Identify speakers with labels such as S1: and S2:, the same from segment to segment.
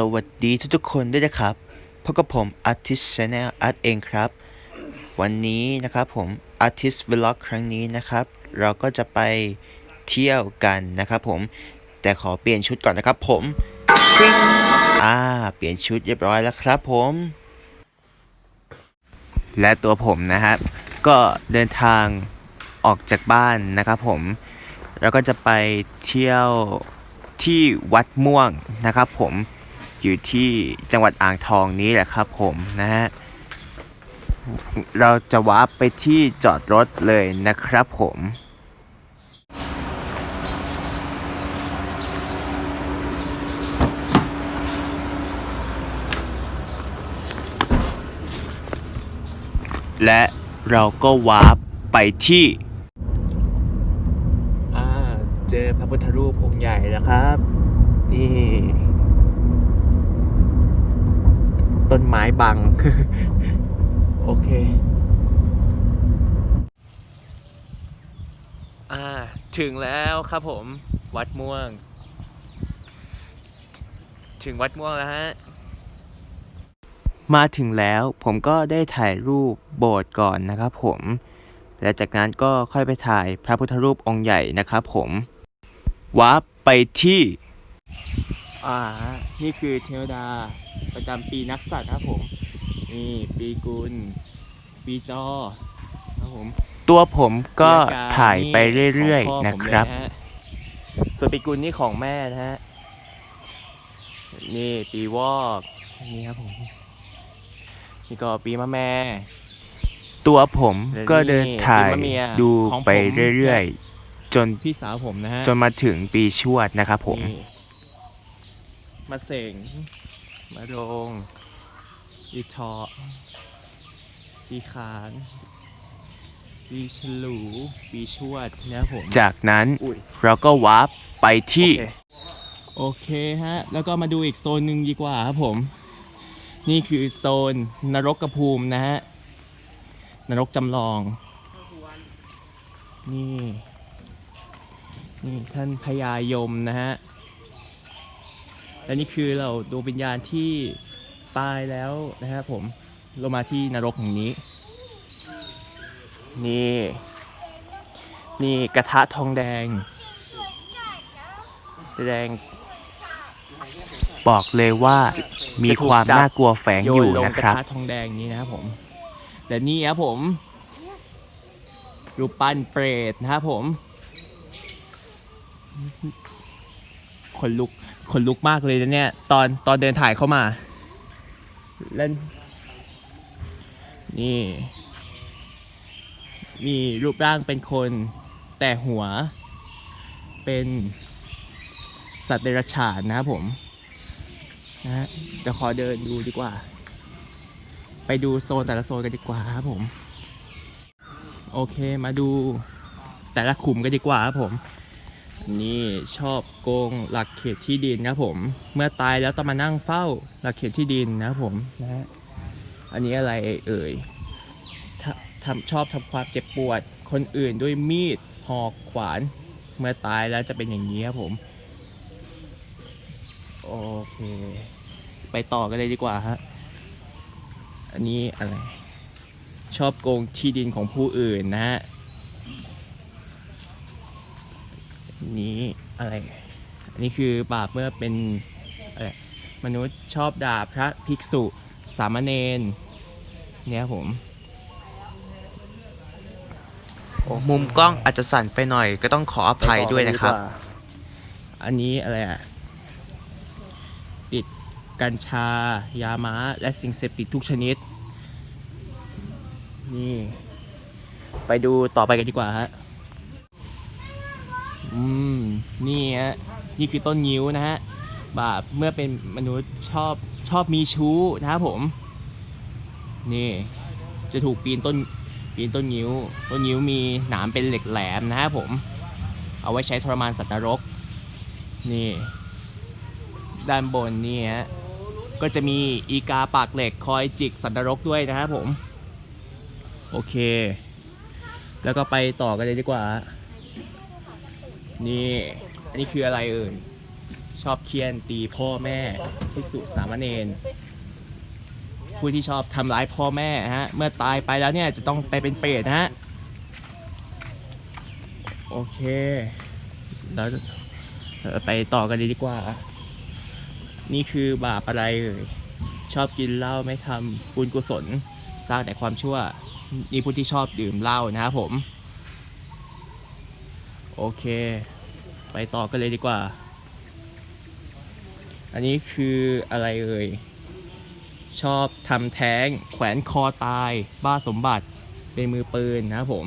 S1: สวัสดีทุกๆคนด้วยนะครับพบกับผม Artist Channel Art เองครับ วันนี้นะครับผม Artist Vlog ครั้งนี้นะครับ เราก็จะไปเที่ยวกันนะครับผม แต่ขอเปลี่ยนชุดก่อนนะครับผมกริ๊งอ่า เปลี่ยนชุดเรียบร้อยแล้วครับผม และตัวผมนะครับ ก็เดินทางออกจากบ้านนะครับผม แล้วก็จะไปเที่ยวที่วัดม่วงนะครับผม อยู่ที่จังหวัดอ่างทองนี้แหละครับผมนะฮะเราจะวาร์ปไปที่จอดรถเลยนะครับผมและเราก็วาร์ปไปที่อ่าเจอพระพุทธรูปองค์ใหญ่แล้วครับ นี่ ต้นไม้บัง โอเค อ่า ถึงแล้วครับผม วัดม่วง ถึงวัดม่วงแล้วฮะ มาถึงแล้วผมก็ได้ถ่ายรูปโบสถ์ก่อนนะครับผม และจากนั้นก็ค่อยไปถ่ายพระพุทธรูปองค์ใหญ่นะครับผมวาร์ปไปที่ อ่า นี่คือเทวดาประจำปีนักสัตว์ครับผม นี่ปีกุล ปีจอครับผมตัวผมก็ถ่ายไปเรื่อยๆนะครับส่วนปีกุลนี่ของแม่นะฮะ นี่ปีวอกนี่ครับผม นี่ก็ปีมะแม่ ตัวผมก็เดินถ่าย
S2: ปีมะเมีย
S1: ดู
S2: ของผม
S1: ไปเรื่อยๆ จน
S2: พี่สาวผมนะฮะ
S1: จนมาถึงปีชวดนะครับผม
S2: นี่ มาเสงมาโรงอีทอปีขานปีฉลูปีชวดนะครับผม
S1: จากนั้น
S2: อุ้ย
S1: เราก็วาร์ปไปที่
S2: โอเคโอเคฮะ แล้วก็มาดูอีกโซนหนึ่งดีกว่าครับผม นี่คือโซนนรกกระภูมินะฮะ นรกจำลอง นี่ นี่ท่านพญายมนะฮะ และนี่คือเราดวงวิญญาณที่ตายแล้วนะครับผมลงมาที่นรกแห่งนี้ นี่ นี่กระทะทองแดง แดง
S1: บอกเลยว่ามีความน่ากลัวแฝงอยู่นะค
S2: ระ
S1: รับ
S2: ทะทองแดงนี้นะครับผมและนี่ครับผมรูปปั้นเปรตนะครับผม ขนลุกขนลุกมากเลยนะเนี่ย ตอนตอนเดินถ่ายเข้ามาและนี่ มีรูปร่างเป็นคน แต่หัว เป็นสัตว์เดรัจฉานนะครับผมนะฮะขอเดินดูดีกว่า ไปดูโซนแต่ละโซนกันดีกว่าครับผม โอเคมาดูแต่ละขุมกันดีกว่าครับผม นี่ชอบโกงหลักเขตที่ดินนะผม เมื่อตายแล้วต้องมานั่งเฝ้าหลักเขตที่ดินนะผมนะฮะอันนี้อะไรเอ่ยทำทำชอบทำความเจ็บปวด คนอื่นด้วยมีดหอกขวาน เมื่อตายแล้วจะเป็นอย่างนี้ครับผม โอเค ไปต่อกันเลยดีกว่าฮะ อันนี้อะไร ชอบโกงที่ดินของผู้อื่นนะฮะ อั นนี้อะไร อันนี้คือบาปเมื่อเป็นอะไรมนุษย์ชอบด่าพระภิกษุสามเณรเนี่ยครับผม
S1: มุมกล้องอาจจะสั่นไปหน่อยก็ต้องขออภัยด้วยนะครับ
S2: ไปต่อกัดีกว่าอันนี้อะไรอะ ติดกัญชา ยาม้า และสิ่งเสพติดทุกชนิด นี่ ไปดูต่อไปกันดีกว่าฮะ อืม นี่ฮะ นี่คือต้นงิ้วนะฮะ บาปเมื่อเป็นมนุษย์ชอบชอบมีชู้นะครับผม นี่ จะถูกปีนต้นปีนต้นงิ้ว ต้นงิ้วมีหนามเป็นเหล็กแหลมนะครับผม เอาไว้ใช้ทรมานสัตว์นรก นี่ ด้านบนนี่ฮะ ก็จะมีอีกาปากเหล็กคอยจิกสัตว์นรกด้วยนะครับผม โอเค แล้วก็ไปต่อกันเลยดีกว่า นี่ อันนี้คืออะไรเอ่ย ชอบเคียนตีพ่อแม่ภิกษุสามเณรผู้ที่ชอบทำร้ายพ่อแม่ฮะ เมื่อตายไปแล้วเนี่ยจะต้องไปเป็นเปรตนะฮะ โอเค เราไปต่อกันเลยดีกว่า นี่คือบาปอะไรเอ่ย ชอบกินเหล้าไม่ทำบุญกุศล สร้างแต่ความชั่ว นี่ผู้ที่ชอบดื่มเหล้านะครับผม โอเค ไปต่อกันเลยดีกว่า อันนี้คืออะไรเอ่ย ชอบทำแท้ง แขวนคอตาย บ้าสมบัติ เป็นมือปืนนะครับผม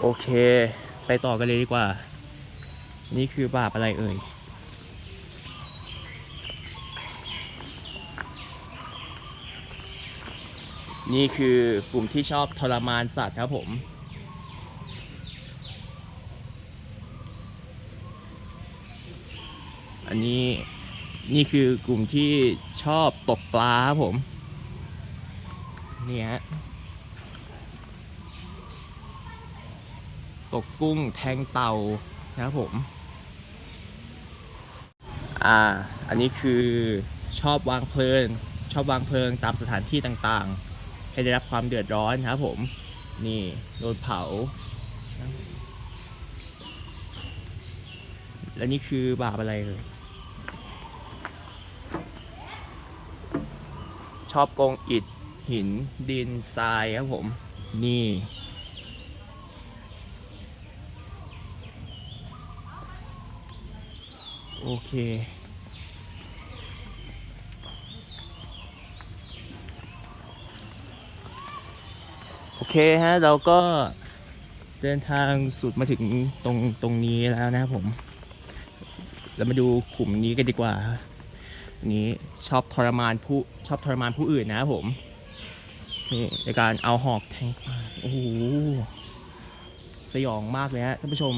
S2: โอเค ไปต่อกันเลยดีกว่า นี่คือบาปอะไรเอ่ย นี่คือกลุ่มที่ชอบทรมานสัตว์ครับผม อันนี้นี่คือกลุ่มที่ชอบตกปลาครับผม นี่ฮะ ตกกุ้งแทงเต่านะครับผม อ่า อันนี้คือชอบวางเพลิงชอบวางเพลิงตามสถานที่ต่างๆ ให้ได้รับความเดือดร้อนครับผมนี่โดนเผา และนี่คือบาปอะไรเลยชอบโกงอิฐหินดินทรายครับผม นี่โอเค เคฮะ เราก็เดินทางสุดมาถึงตรงตรงนี้แล้วนะครับผม เรามาดูขุมนี้กันดีกว่าอันนี้ชอบทรมานผู้ชอบทรมานผู้อื่นนะครับผมนี่ในการเอาหอกแทงปาโอ้โหสยองมากเลยฮะท่านผู้ชม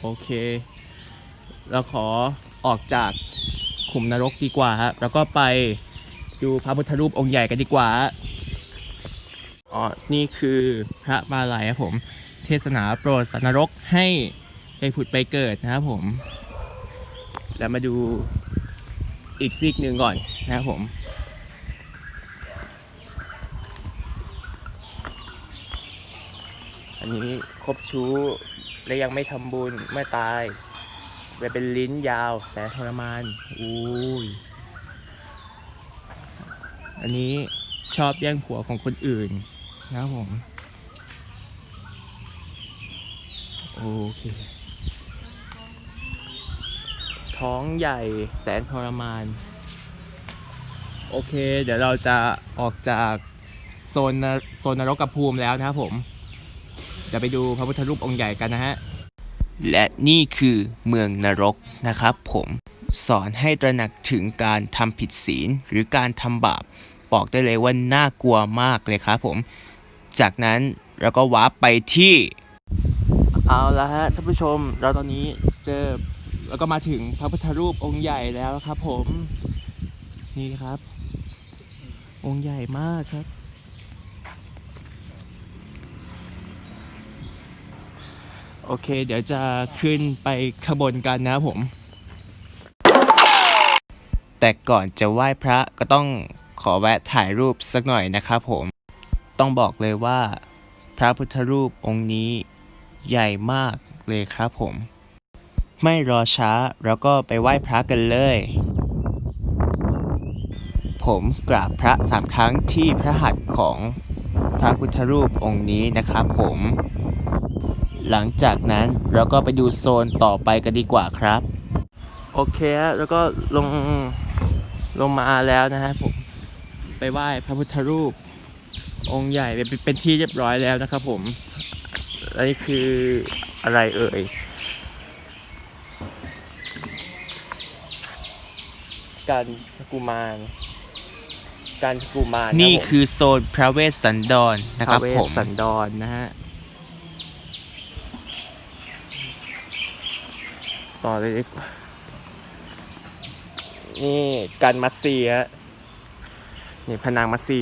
S2: โอเค เราขอออกจากขุมนรกดีกว่าฮะแล้วก็ไปดูพระพุทธรูปองค์ใหญ่กันดีกว่า นี่คือพระมาลัยครับผม เทศนาโปรดสัตว์นรกให้ไปผุดไปเกิดนะครับผม แล้วมาดูอีกซีกหนึ่งก่อนนะครับผมอันนี้คบชู้และยังไม่ทำบุญเมื่อตายไปเป็นลิ้นยาวแสนทรมานอุ้ยอันนี้ชอบแย่งผัวของคนอื่น นะครับผม โอเค ท้องใหญ่แสนทรมาน โอเค เดี๋ยวเราจะออกจากโซนโซนนรกกับภูมิแล้วนะครับผมเดี๋ยวไปดูพระพุทธรูปองค์ใหญ่กันนะฮะ และนี่คือเมืองนรกนะครับผมสอนให้ตระหนักถึงการทำผิดศีลหรือการทำบาป บอกได้เลยว่าน่ากลัวมากเลยครับผม จากนั้นเราก็วาร์ปไปที่ เอาละฮะท่านผู้ชมเราตอนนี้เจอแล้วก็มาถึงพระพุทธรูปองค์ใหญ่แล้วครับ ผมนี่ครับ องค์ใหญ่มากครับ โอเค เดี๋ยวจะขึ้นไปขบวนกันนะครับผม แต่ก่อนจะไหว้พระก็ต้องขอแวะถ่ายรูปสักหน่อยนะครับผม ต้องบอกเลยว่า พระพุทธรูปองค์นี้ใหญ่มากเลยครับผม ไม่รอช้าเราก็ไปไหว้พระกันเลย ผมกราบพระสามครั้งที่พระหัตถ์ของพระพุทธรูปองค์นี้นะครับผม หลังจากนั้นเราก็ไปดูโซนต่อไปกันดีกว่าครับ โอเคฮะแล้วก็ลงลงมาแล้วนะฮะผมไปไหว้พระพุทธรูป องค์ใหญ่เป็นเป็นที่เรียบร้อยแล้วนะครับผมและนี่คืออะไรเอ่ยการกุมารการกุมาร
S1: นี่คือโซนพระเวสสันดรนะครับ
S2: พเว
S1: ผ
S2: ส
S1: ม
S2: สันดรนะฮะต่อเลยดีกว่านี่การมัสซีฮะนี่พนังมัสซี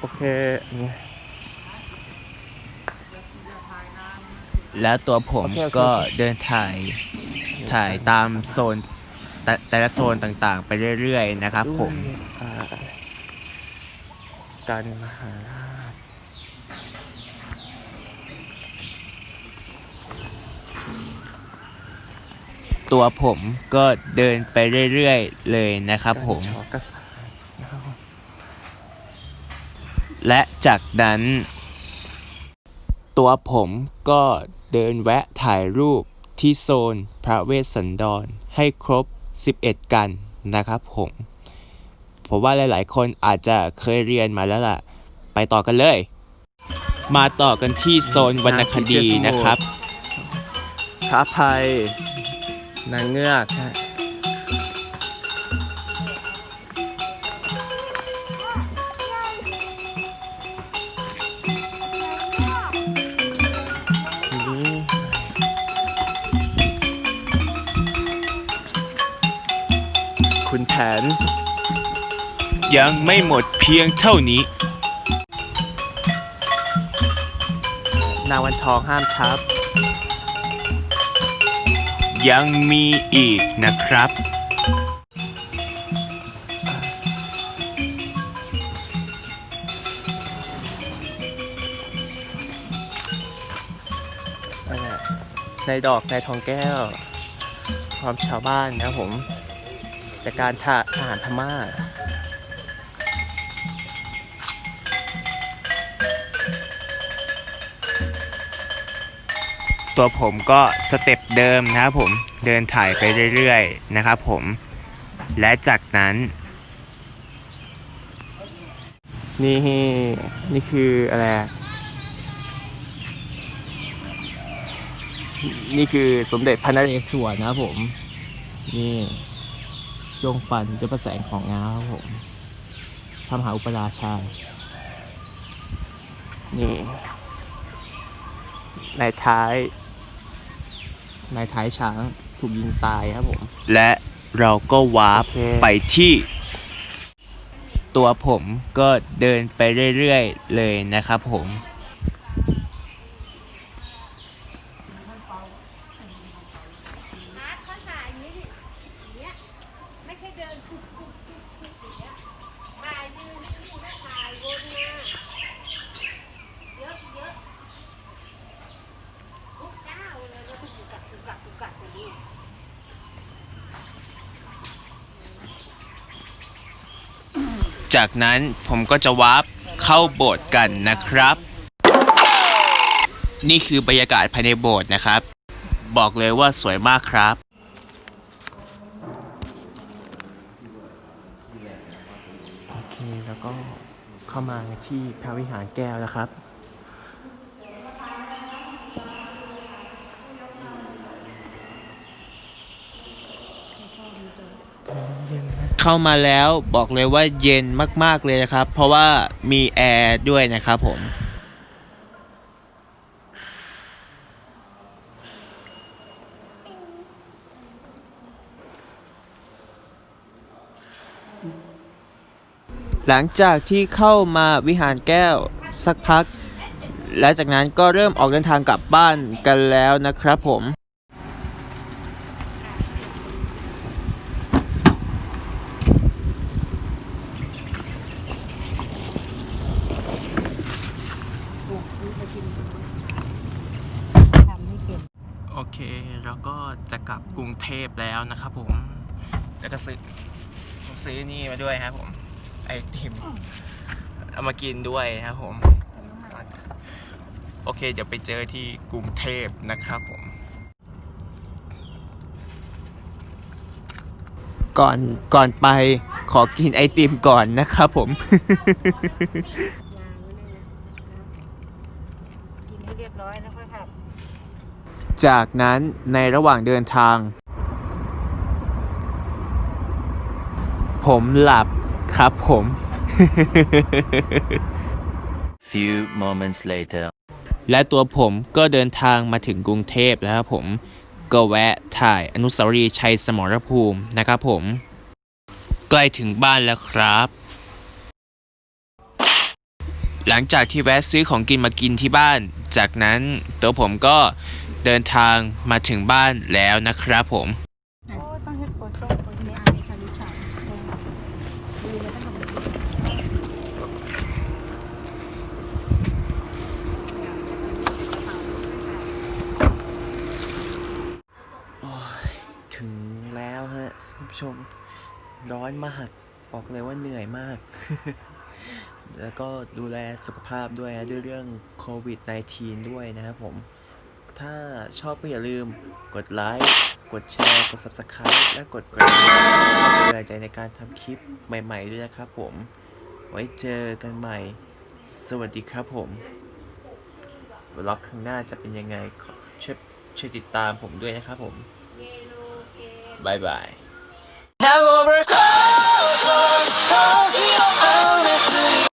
S2: โอเค
S1: แล้วตัวผม
S2: โอเคโอเค
S1: ก็เดินถ่ายถ่ายตามโซนแต่แต่ละโซนต่างๆ ไปเรื่อยๆนะครับผม
S2: อ่าการมหาราช
S1: ตัวผมก็เดินไปเรื่อยๆเลยนะครับผม
S2: ชอกษัตริย์นะครับผม
S1: และจากนั้น ตัวผมก็เดินแวะถ่ายรูปที่โซนพระเวสสันดรให้ครบ 11 กันนะครับผมผมว่าหลาย ๆ คนอาจจะเคยเรียนมาแล้วล่ะ ไปต่อกันเลย มาต่อกันที่โซนวรรณคดีนะครับ
S2: พระภัยนางเงือก น
S1: ยังไม่หมดเพียงเท่านี้
S2: นาวันทองห้ามทับ
S1: ยังมีอีกนะครับ
S2: นั่แหละในดอกในทองแก้ว ความชาวบ้านนะครับผม จากการทหทหารพม่า
S1: ตัวผมก็สเต็ปเดิมนะครับผมเดินถ่ายไปเรื่อยๆนะครับผม และจากนั้น
S2: นี่ นี่คืออะไรนี่คือสมเด็จพระนเรศวรนะครับผม นี่ จงฟันด้วยประแสงของง้าครับผมพระมหาอุปราชา นี่ในท้ายในท้ายช้างถูกยิงตายครับผม
S1: และเราก็วาร์ป
S2: โอเค
S1: ไปที่ ตัวผมก็เดินไปเรื่อยๆเลยนะครับผม
S3: อาร์ตเขาถ่ายอย่างนี้ดิอย่างเงี้ยไม่ใช่เดินคุกคุกคุกคุกอย่างเงี้ยถ่ายยืนนิ่งๆแล้วถ่ายวนมาเยอะเยอะทุกเจ้าเลยแล้วถูกกัดถูกกัดถูกกัดอย่างนี้
S1: จากนั้นผมก็จะวาร์ปเข้าโบสถ์กันนะครับ นี่คือบรรยากาศภายในโบสถ์นะครับ บอกเลยว่าสวยมากครับ
S2: โอเคแล้วก็เข้ามาที่พระวิหารแก้วนะครับ
S1: เข้ามาแล้วบอกเลยว่าเย็นมาก ๆ เลยนะครับ เพราะว่ามีแอร์ด้วยนะครับผมหลังจากที่เข้ามาวิหารแก้วสักพัก และจากนั้นก็เริ่มออกเดินทางกลับบ้านกันแล้วนะครับผม โอเคแล้วก็จะกลับกรุงเทพแล้วนะครับผม แล้วก็ซื้อผมซื้อนี่มาด้วยครับผม ไอติม เอามากินด้วยครับผม โอเคเดี๋ยวไปเจอที่กรุงเทพนะครับผม ก่อนก่อนไปขอกินไอติมก่อนนะครับผม
S3: ยางไว้เลยนะกินให้เรียบร้อยแล้วค่อยขับ
S1: จากนั้นในระหว่างเดินทาง ผมหลับครับผม
S4: Few moments later.
S1: และตัวผมก็เดินทางมาถึงกรุงเทพแล้วครับผม ก็แวะถ่ายอนุสาวรีย์ชัยสมรภูมินะครับผม ใกล้ถึงบ้านแล้วครับ
S5: หลังจากที่แวะซื้อของกินมากินที่บ้าน จากนั้นตัวผมก็ เดินทางมาถึงบ้านแล้วนะครับผม
S1: ถึงแล้วฮะท่านผู้ชมร้อนมากบอกเลยว่าเหนื่อยมาก แล้วก็ดูแลสุขภาพด้วยนะด้วยเรื่องโควิด -19 ด้วยนะครับผม ถ้าชอบก็อย่าลืมกดไลค์ กดแชร์ กด Subscribe และกดกระดิ่งเป็นกำลังใจในการทำคลิปใหม่ๆด้วยนะครับผม ไว้เจอกันใหม่ สวัสดีครับผมบล็อกข้างหน้าจะเป็นยังไงช่วยช่วยติดตามผมด้วยนะครับผมบายบาย